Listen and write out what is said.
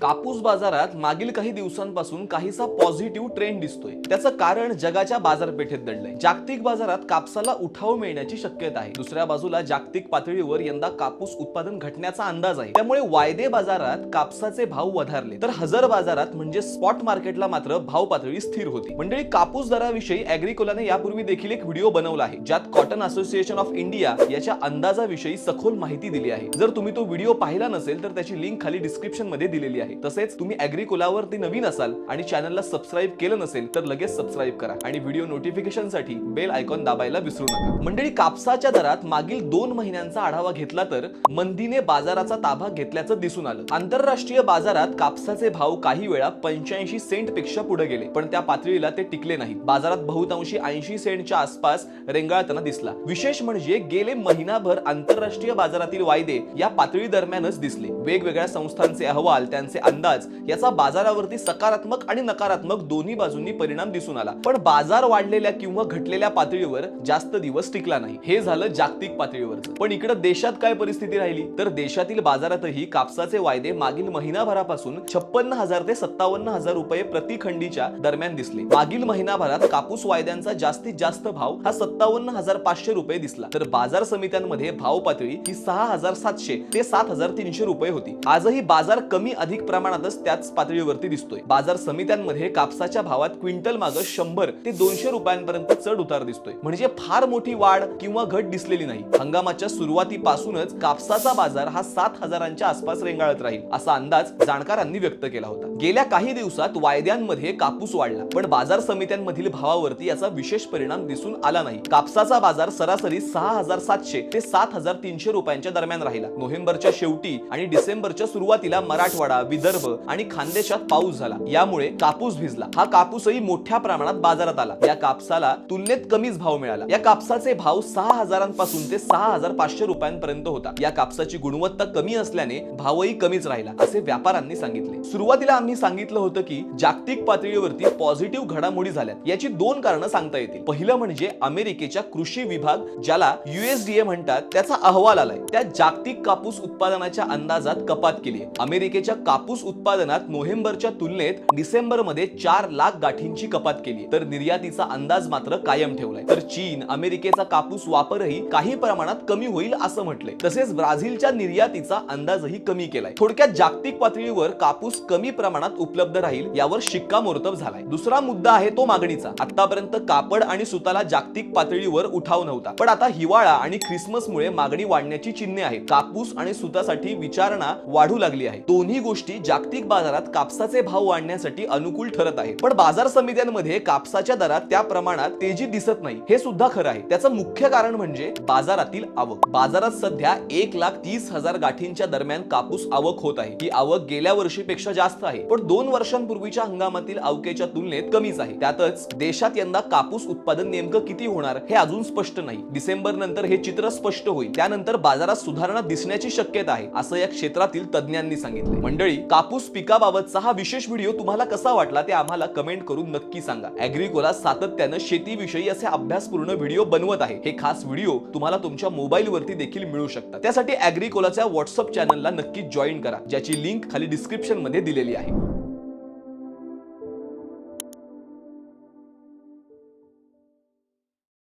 कापूस बाजारात मागील काही दिवसांपासून काहीसा पॉझिटिव्ह ट्रेंड दिसतोय. त्याचं कारण जगाच्या बाजारपेठेत दडलंय. जागतिक बाजारात कापसाला उठाव मिळण्याची शक्यता आहे. दुसऱ्या बाजूला जागतिक पातळीवर यंदा कापूस उत्पादन घटण्याचा अंदाज आहे. त्यामुळे वायदे बाजारात कापसाचे भाव वधारले. तर हजर बाजारात म्हणजे स्पॉट मार्केटला मात्र भाव पातळी स्थिर होती. मंडळी कापूस दराविषयी अॅग्रिकोलाने यापूर्वी देखील एक व्हिडिओ बनवला आहे ज्यात कॉटन असोसिएशन ऑफ इंडिया याच्या अंदाजाविषयी सखोल माहिती दिली आहे. जर तुम्ही तो व्हिडिओ पाहिला नसेल तर त्याची लिंक खाली डिस्क्रिप्शनमध्ये दिलेली आहे. तसेच तुम्ही अॅग्रिकोलावरती नवीन असाल आणि चॅनलला सबस्क्राईब केलं नसेल तर लगेच सबस्क्राईब करा आणि व्हिडिओ नोटिफिकेशनसाठी बेल आयकॉन दाबायला विसरू नका. मंडळी कापसाच्या दरात मागील दोन महिन्यांचा आढावा घेतला तर मंदीने बाजाराचा ताबा घेतल्याचं दिसून आलं. आंतरराष्ट्रीय बाजारात कापसाचे भाव काही वेळा पंच्याऐंशी सेंटपेक्षा पुढे गेले पण त्या पातळीला ते टिकले नाही बाजारात बहुतांशी ऐंशी सेंटच्या आसपास रेंगाळताना दिसला. विशेष म्हणजे गेले महिनाभर आंतरराष्ट्रीय बाजारातील वायदे या पातळी दरम्यानच दिसले. वेगवेगळ्या संस्थांचे अहवाल त्यांचे अंदाज याचा बाजारावरती सकारात्मक आणि नकारात्मक दोन्ही बाजूंनी परिणाम दिसून आला. पण बाजार वाढलेल्या किंवा घटलेल्या पातळीवर जास्त दिवस टिकला नाही. हे झालं जागतिक पातळीवर पण इकडे देशात काय परिस्थिती राहिली? तर देशातील बाजारातही कापसाचे वायदे मागील महिनाभरापासून छप्पन्न हजार ते सत्तावन्न हजार रुपये प्रति खंडीच्या दरम्यान दिसले. मागील महिनाभरात कापूस वायद्यांचा जास्तीत जास्त भाव हा सत्तावन्न हजार पाचशे रुपये दिसला. तर बाजार समित्यांमध्ये भाव पातळी ही सहा हजार सातशे ते सात हजार तीनशे रुपये होती. आजही बाजार कमी अधिक प्रमाणातच त्याच पातळीवरती दिसतोय. बाजार समित्यांमध्ये कापसाच्या भावात क्विंटल माग शंभर ते दोनशे रुपयांपर्यंत चढ उतार दिसतोय. म्हणजे फार मोठी वाढ किंवा घट दिसलेली नाही. हंगामाच्या सुरुवातीपासूनच कापसाचा बाजार हा सात हजारांच्या आसपास रेंगाळत राहील असा अंदाज जाणकारांनी व्यक्त केला होता. गेल्या काही दिवसात वायद्यांमध्ये कापूस वाढला पण बाजार समित्यांमधील भावावरती याचा विशेष परिणाम दिसून आला नाही. कापसाचा बाजार सरासरी सहा हजार सातशे ते सात हजार तीनशे रुपयांच्या दरम्यान राहिला. नोव्हेंबरच्या शेवटी आणि डिसेंबरच्या सुरुवातीला मराठवाडा विदर्भ आणि खानदेशात पाऊस झाला. यामुळे कापूस भिजला. हा कापूसही मोठ्या प्रमाणात बाजारात आला. या कापसाला तुलनेत कमीच भाव मिळाला. या कापसाचे भाव सहा हजारांपासून ते सहा हजार पाचशे रुपयांपर्यंत होता. या कापसाची गुणवत्ता कमी असल्याने भावही कमीच राहिला असे व्यापाऱ्यांनी सांगितले. सुरुवातीला आम्ही सांगितलं होतं की जागतिक पातळीवरती पॉझिटिव्ह घडामोडी झाल्यात. याची दोन कारणं सांगता येतील. पहिलं म्हणजे अमेरिकेच्या कृषी विभाग ज्याला युएसडीए म्हणतात त्याचा अहवाल आलाय. त्या जागतिक कापूस उत्पादनाच्या अंदाजात कपात केली अमेरिकेच्या कापूस कापूस उत्पादनात नोव्हेंबरच्या तुलनेत डिसेंबरमध्ये चार लाख गाठींची कपात केली. तर निर्यातीचा अंदाज मात्र कायम ठेवलाय. तर चीन अमेरिकेचा कापूस वापरही काही प्रमाणात कमी होईल असं म्हटलंय. तसेच ब्राझीलच्या निर्यातीचा अंदाजही कमी केलाय. थोडक्यात जागतिक पातळीवर कापूस कमी प्रमाणात उपलब्ध राहील यावर शिक्कामोर्तब झालाय. दुसरा मुद्दा आहे तो मागणीचा. आतापर्यंत कापड आणि सुताला जागतिक पातळीवर उठाव नव्हता. पण आता हिवाळा आणि ख्रिसमसमुळे मागणी वाढण्याची चिन्हे आहेत. कापूस आणि सुतासाठी विचारणा वाढू लागली आहे. दोन्ही गोष्टी जागतिक बाजारात कापसाचे भाव वाढण्यासाठी अनुकूल ठरत आहे. पण बाजार समित्यांमध्ये कापसाच्या दरात त्या प्रमाणात तेजी दिसत नाही. हे सुद्धा खरं आहे. त्याचं मुख्य कारण म्हणजे बाजारातील आवक. बाजारात सध्या एक लाख तीस हजार गाठींच्या दरम्यान कापूस आवक होत आहे. ही आवक गेल्या वर्षीपेक्षा जास्त आहे. पण दोन वर्षांपूर्वीच्या हंगामातील आवकेच्या तुलनेत कमीच आहे. त्यातच देशात यंदा कापूस उत्पादन नेमकं किती होणार हे अजून स्पष्ट नाही. डिसेंबर नंतर हे चित्र स्पष्ट होईल. त्यानंतर बाजारात सुधारणा दिसण्याची शक्यता आहे असं या क्षेत्रातील तज्ज्ञांनी सांगितले मंडळी कापूस पिकाबाबतचा हा विशेष व्हिडिओ तुम्हाला कसा वाटला ते आम्हाला कमेंट करून नक्की सांगा. अॅग्रिकोला सातत्यानं शेतीविषयी असे अभ्यासपूर्ण व्हिडिओ बनवत आहे. हे खास व्हिडिओ तुम्हाला तुमच्या मोबाईल वरती देखील मिळू शकतात. त्यासाठी अॅग्रिकोलाच्या व्हॉट्सअप चॅनलला नक्की जॉईन करा ज्याची लिंक खाली डिस्क्रिप्शनमध्ये दिलेली आहे.